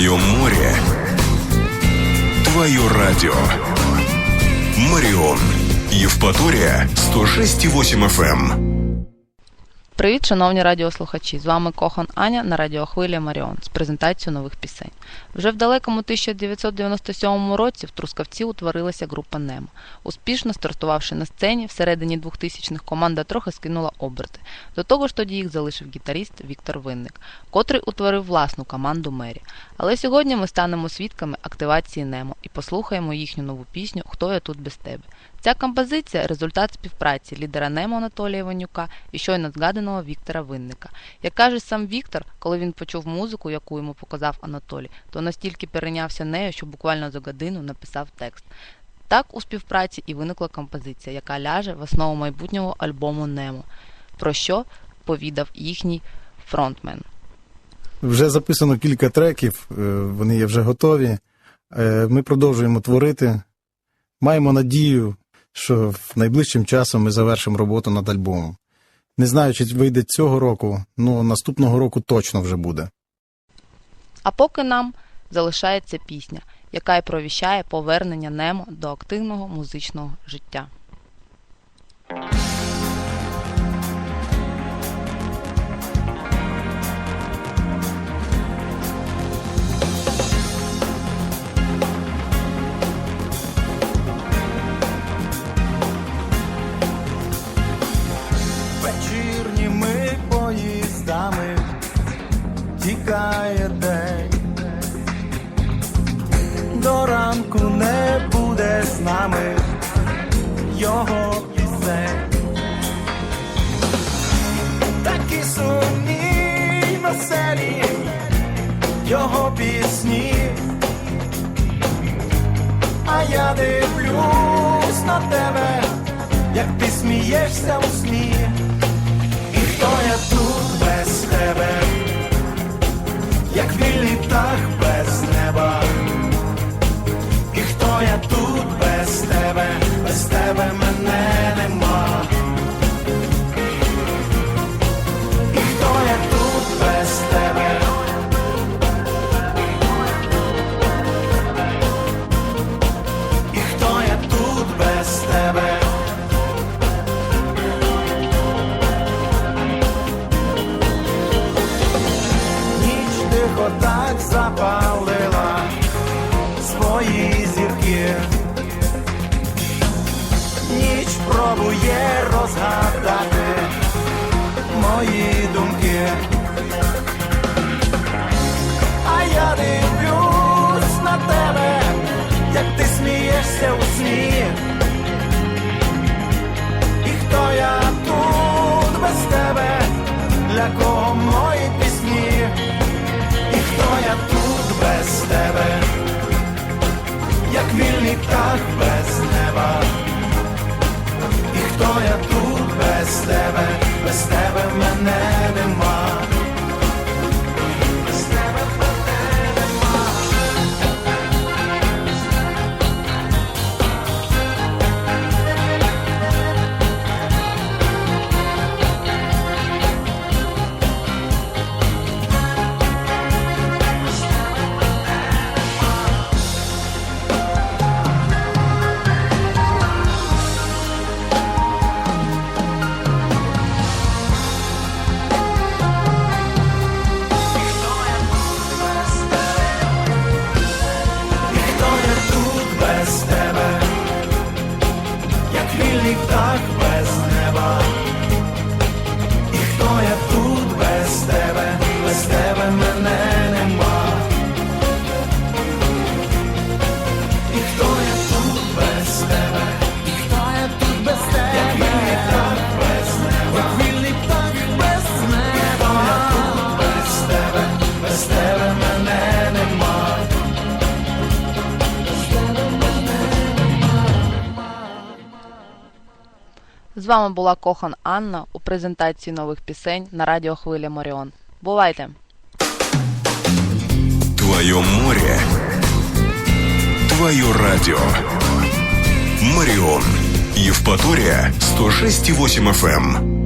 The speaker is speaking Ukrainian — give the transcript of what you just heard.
Твое море. Твое радио. Марион. Евпатория 106,8 FM. Привіт, шановні радіослухачі! З вами Кохан Аня на радіохвилі Маріон з презентацією нових пісень. Вже в далекому 1997 році в Трускавці утворилася група Немо. Успішно стартувавши на сцені, всередині 2000-х команда трохи скинула оберти. До того ж тоді їх залишив гітаріст Віктор Винник, котрий утворив власну команду Мері. Але сьогодні ми станемо свідками активації Немо і послухаємо їхню нову пісню Хто я тут без тебе. Ця композиція результат співпраці лідера Немо Анатолія Іванюка і щойно згаданого Віктора Винника. Як каже сам Віктор, коли він почув музику, яку йому показав Анатолій, то настільки перейнявся нею, що буквально за годину написав текст. Так у співпраці і виникла композиція, яка ляже в основу майбутнього альбому Немо, про що повідав їхній фронтмен. Вже записано кілька треків, е, вони є вже готові. Е, Ми продовжуємо творити. Маємо надію, що в найближчим часом ми завершимо роботу над альбомом. Не знаю, чи вийде цього року, ну наступного року точно вже буде. А поки нам залишається пісня, яка й провіщає повернення Немо до активного музичного життя. Вечірніми поїздами тікає день. До ранку не буде з нами його пісень. Такі сумні веселі його пісні. А я дивлюсь на тебе, як ти смієшся у сні. Хто я тут без тебе, як вільний пробує розгадати мої думки. Тут без тебе, без тебе мене без мене нема. З вами була Кохан Анна у презентації нових пісень на радіо Хвиля Моріон. Бувайте! Твое море. Твое радио. Марион. Евпатория 106,8 FM.